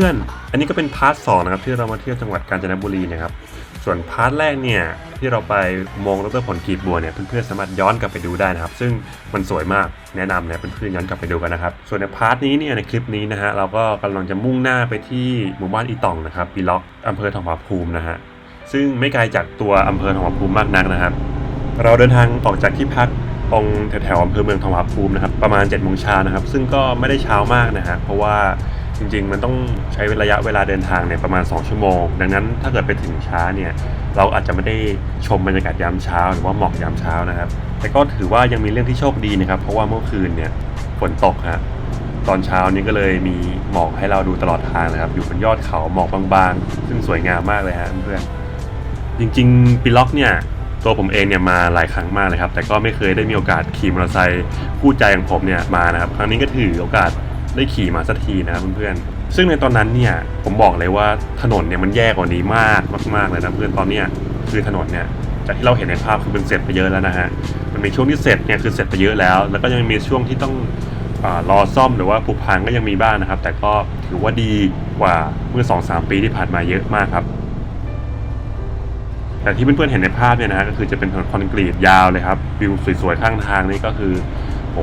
พื่อนๆ อันนี้ก็เป็นพาร์ทสองนะครับที่เรามาเที่ยวจังหวัดกาญจนบุรีนะครับ ส่วนพาร์ทแรกเนี่ยที่เราไปมองดรผลกีบบัวเนี่ยเพื่อนๆสามารถย้อนกลับไปดูได้นะครับ ซึ่งมันสวยมากแนะนำเนี่ยเพื่อนๆย้อนกลับไปดูกันนะครับ ส่วนในพาร์ทนี้เนี่ยในคลิปนี้นะฮะเราก็กำลังจะมุ่งหน้าไปที่หมู่บ้านอีตองนะครับปีล็อกอำเภอทองผาภูมินะฮะซึ่งไม่ไกลจากตัวอำเภอทองผาภูมิมากนักนะครับ เราเดินทางออกจากที่พักตรงแถวๆอำเภอเมืองทองผาภูมินะครับประมาณ7จ็ดโมงเช้านะครับ ซึ่งก็ไม่ได้เช้ามากนะฮะเพราะว่า จริง ๆ มันต้องใช้ระยะเวลาเดินทางเนี่ยประมาณ 2 ชั่วโมง ดังนั้นถ้าเกิดไปถึงช้าเนี่ยเราอาจจะไม่ได้ชมบรรยากาศยามเช้า หรือว่าหมอกยามเช้านะครับ แต่ก็ถือว่ายังมีเรื่องที่โชคดีนะครับ เพราะว่าเมื่อคืนเนี่ยฝนตกฮะตอนเช้านี้ก็เลยมีหมอกให้เราดูตลอดทางนะครับ อยู่บนยอดเขาหมอกบางๆ ซึ่งสวยงามมากเลยฮะเพื่อนจริงๆปีล็อกเนี่ยตัวผมเองเนี่ยมาหลายครั้งมากเลยครับ แต่ก็ไม่เคยได้มีโอกาสขี่มอเตอร์ไซค์คู่ใจของผมเนี่ยมานะครับ ครั้งนี้ก็ถือโอกาส ได้ขี่มาสักทีนะเพื่อนๆ ซึ่งในตอนนั้นเนี่ยผมบอกเลยว่าถนนเนี่ยมันแย่กว่านี้มากมากๆเลยนะเพื่อนตอนเนี้ยคือถนนเนี่ยจากที่เราเห็นในภาพคือเป็นเสร็จไปเยอะแล้วนะฮะมันมีช่วงที่เสร็จเนี่ยคือเสร็จไปเยอะแล้ว แล้วก็ยังมีช่วงที่ต้องอรอซ่อมหรือว่าผุพังก็ยังมีบ้างนะครับ แต่ก็ถือว่าดีกว่าเมื่อ 2-3 ปีที่ผ่านมาเยอะมากครับแต่ที่เพื่อนๆเห็นในภาพเนี่ยนะฮะก็คือจะเป็นถนนคอนกรีตยาวเลยครับวิวสวยๆข้างทางนี่ก็คือโห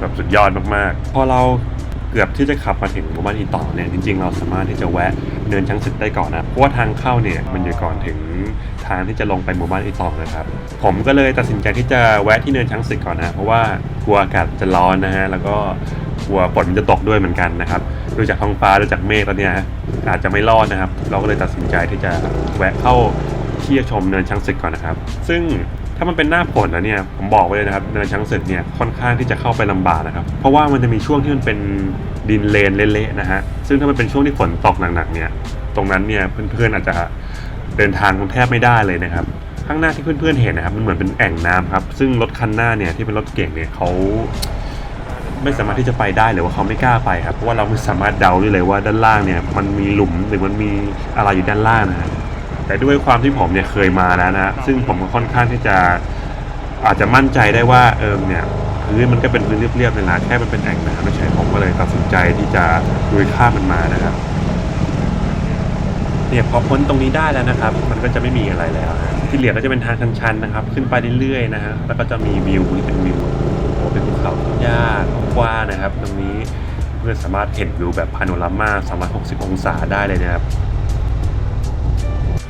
แบบสุดยอดมากๆ พอเรา เกือบที่จะขับมาถึงหมู่บ้านอีต่อเนี่ยจริงๆ เราสามารถที่จะแวะเนินช้างศึกได้ก่อนนะเพราะว่าทางเข้าเนี่ยมันอยู่ก่อนถึงทางที่จะลงไปหมู่บ้านอีต่อนะครับ ผมก็เลยตัดสินใจที่จะแวะที่เนินช้างศึกก่อนนะเพราะว่ากลัวอากาศจะร้อนนะฮะแล้วก็กลัวฝนจะตกด้วยเหมือนกันนะครับดูจากท้องฟ้าดูจากเมฆแล้วเนี่ยอาจจะไม่รอดนะครับ เราก็เลยตัดสินใจที่จะแวะเข้าที่จะชมเนินช้างศึกก่อนนะครับ ซึ่ง ถ้ามันเป็นหน้าฝนนะเนี่ยผมบอกไว้เลยนะครับเนินช้างศึกเนี่ยค่อนข้างที่จะเข้าไปลำบากนะครับ เพราะว่ามันจะมีช่วงที่มันเป็นดินเลนเละๆนะฮะซึ่งถ้ามันเป็นช่วงที่ฝนตกหนักๆเนี่ยตรงนั้นเนี่ยเพื่อนๆอาจจะเดินทางแทบไม่ได้เลยนะครับข้างหน้าที่เพื่อนๆเห็นนะครับมันเหมือนเป็นแอ่งน้ำครับซึ่งรถคันหน้าเนี่ยที่เป็นรถเก่งเนี่ยเขาไม่สามารถที่จะไปได้หรือว่าเขาไม่กล้าไปครับเพราะว่าเราไม่สามารถเดาได้เลยว่าด้านล่างเนี่ยมันมีหลุมหรือมันมีอะไรอยู่ด้านล่างนะฮะ แต่ด้วยความที่ผมเนี่ยเคยมาแล้วนะซึ่งผมก็ค่อนข้างที่จะอาจจะมั่นใจได้ว่าเออเนี่ยพื้นมันก็เป็นพื้นเรียบๆเลยนะแค่มันเป็นแอ่งน้ำไม่ใช่ผมก็เลยตัดสินใจที่จะลุยข้ามมันมานะครับเนี่ยพอพ้นตรงนี้ได้แล้วนะครับ มันก็จะไม่มีอะไรแล้วฮะที่เหลือก็จะเป็นทางชันๆนะครับ ขึ้นไปเรื่อยๆนะฮะแล้วก็จะมีวิวที่เป็นวิวโอ้เป็นภูเขาหญ้ากว้างนะครับ ตรงนี้เพื่อนสามารถเห็นวิวแบบพาโนรามา360 องศาได้เลยนะครับ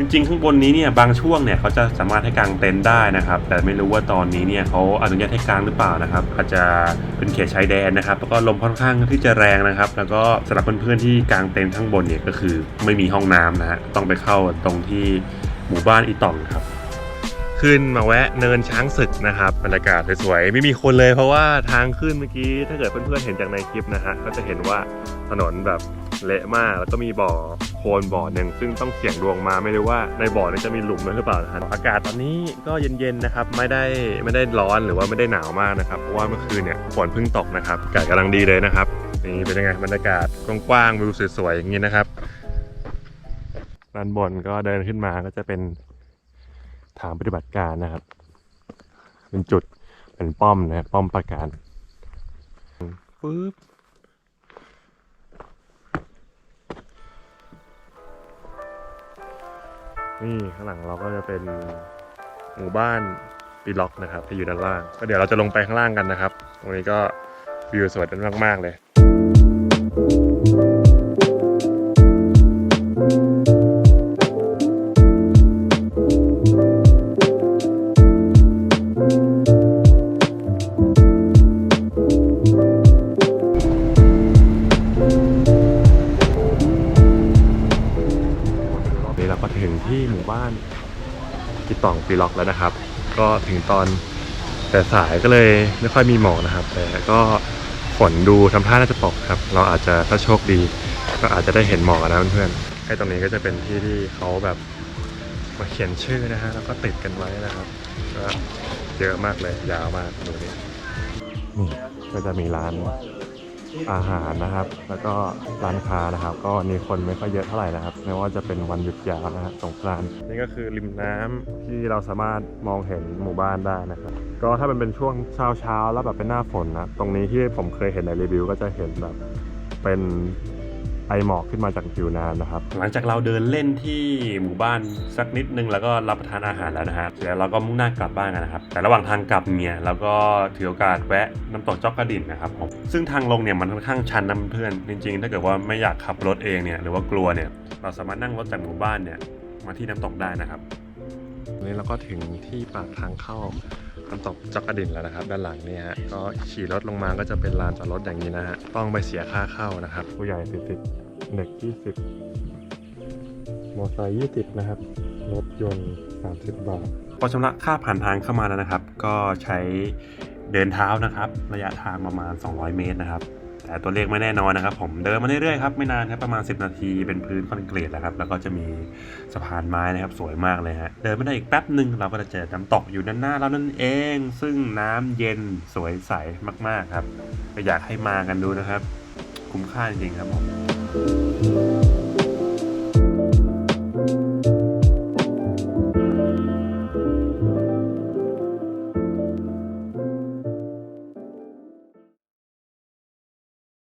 จริงๆ ข้างบนนี้เนี่ยบางช่วงเนี่ยเขาจะสามารถให้กางเต็นท์ได้นะครับ แต่ไม่รู้ว่าตอนนี้เนี่ยเขาอนุญาตให้กางหรือเปล่านะครับ อาจจะเป็นเขตชายแดนนะครับแล้วก็ลมค่อนข้างที่จะแรงนะครับ แล้วก็สำหรับเพื่อนๆที่กางเต็นท์ข้างบนเนี่ยก็คือไม่มีห้องน้ำนะฮะต้องไปเข้าตรงที่หมู่บ้านอีตองครับขึ้นมาแวะเนินช้างศึกนะครับบรรยากาศสวยๆไม่มีคนเลยเพราะว่าทางขึ้นเมื่อกี้ถ้าเกิดเพื่อนๆเห็นจากในคลิปนะฮะก็จะเห็นว่าถนนแบบ เละมาก แล้วก็มีบ่อโคลนบ่อหนึ่งซึ่งต้องเสี่ยงดวงมาไม่รู้ว่าในบ่อนี้จะมีหลุมด้วยหรือเปล่านะฮะอากาศตอนนี้ก็เย็นๆนะครับไม่ได้ไม่ได้ร้อนหรือว่าไม่ได้หนาวมากนะครับเพราะว่าเมื่อคืนเนี่ยฝนเพิ่งตกนะครับอากาศกำลังดีเลยนะครับนี่เป็นยังไงบรรยากาศกว้างๆวิวสวยๆอย่างนี้นะครับด้านบนก็เดินขึ้นมาก็จะเป็นฐานปฏิบัติการนะครับ เป็นจุดเป็นป้อมนะป้อมประการปึ๊บ นี่ข้างหลังเราก็จะเป็นหมู่บ้านปีล็อกนะครับที่อยู่ด้านล่าง ก็เดี๋ยวเราจะลงไปข้างล่างกันนะครับ ตรงนี้ก็วิวสวยมากๆเลย บ้านปิตองปีล็อกแล้วนะครับ ก็ถึงตอนแต่สายก็เลยไม่ค่อยมีหมอกนะครับ แต่ก็ฝนดูทำท่าน่าจะตกครับ เราอาจจะถ้าโชคดี ก็อาจจะได้เห็นหมอกนะเพื่อนๆไอ้ตรงนี้ก็จะเป็นที่ที่เขาแบบมาเขียนชื่อนะฮะแล้วก็ติดกันไว้นะครับก็เยอะมากเลยยาวมากดูนี่นี่ก็จะมีร้าน อาหารนะครับ แล้วก็ร้านค้านะครับ ก็มีคนไม่ค่อยเยอะเท่าไหร่นะครับไม่ว่าจะเป็นวันหยุดยาวนะฮะสงกรานต์นี่ก็คือริมน้ำที่เราสามารถมองเห็นหมู่บ้านได้นะครับ ก็ถ้ามันเป็นช่วงเช้าเช้าแล้วแบบเป็นหน้าฝนนะตรงนี้ที่ผมเคยเห็นในรีวิวก็จะเห็นแบบเป็น ไอหมอกขึ้นมาจากผิวน้ำนะครับ หลังจากเราเดินเล่นที่หมู่บ้านสักนิดนึงแล้วก็รับประทานอาหารแล้วนะฮะเดี๋ยวเราก็มุ่งหน้ากลับบ้านกันนะครับ แต่ระหว่างทางกลับเนี่ยเราก็ถือโอกาสแวะน้ำตกจอกกระดิ่นนะครับผมซึ่งทางลงเนี่ยมันค่อนข้างชันนะเพื่อนจริงๆ ถ้าเกิดว่าไม่อยากขับรถเองเนี่ยหรือว่ากลัวเนี่ยเราสามารถนั่งรถจากหมู่บ้านเนี่ยมาที่น้ำตกได้นะครับวันนี้เราก็ถึงที่ปากทางเข้า น้ำตกจักระดินแล้วนะครับ ด้านหลังนี่ฮะก็ขี่รถลงมาก็จะเป็นลานจอดรถอย่างนี้นะฮะต้องไปเสียค่าเข้านะครับ ผู้ใหญ่40เด็ก20มอเตอร์ไซค์20นะครับรถยนต์30บาทพอชำระค่าผ่านทางเข้ามาแล้วนะครับ ก็ใช้เดินเท้านะครับ ระยะทางประมาณ 200 เมตรนะครับ แต่ตัวเลขไม่แน่นอนนะครับ ผมเดินมาเรื่อยๆครับไม่นานครับประมาณ 10 นาทีเป็นพื้นคอนกรีตแล้วครับแล้วก็จะมีสะพานไม้นะครับสวยมากเลยฮะเดินไม่ได้อีกแป๊บหนึ่งเราก็จะเจอน้ำตกอยู่ด้านหน้าเรานั่นเอง ซึ่งน้ำเย็นสวยใสมากๆครับก็อยากให้มากันดูนะครับ คุ้มค่าจริงๆครับผม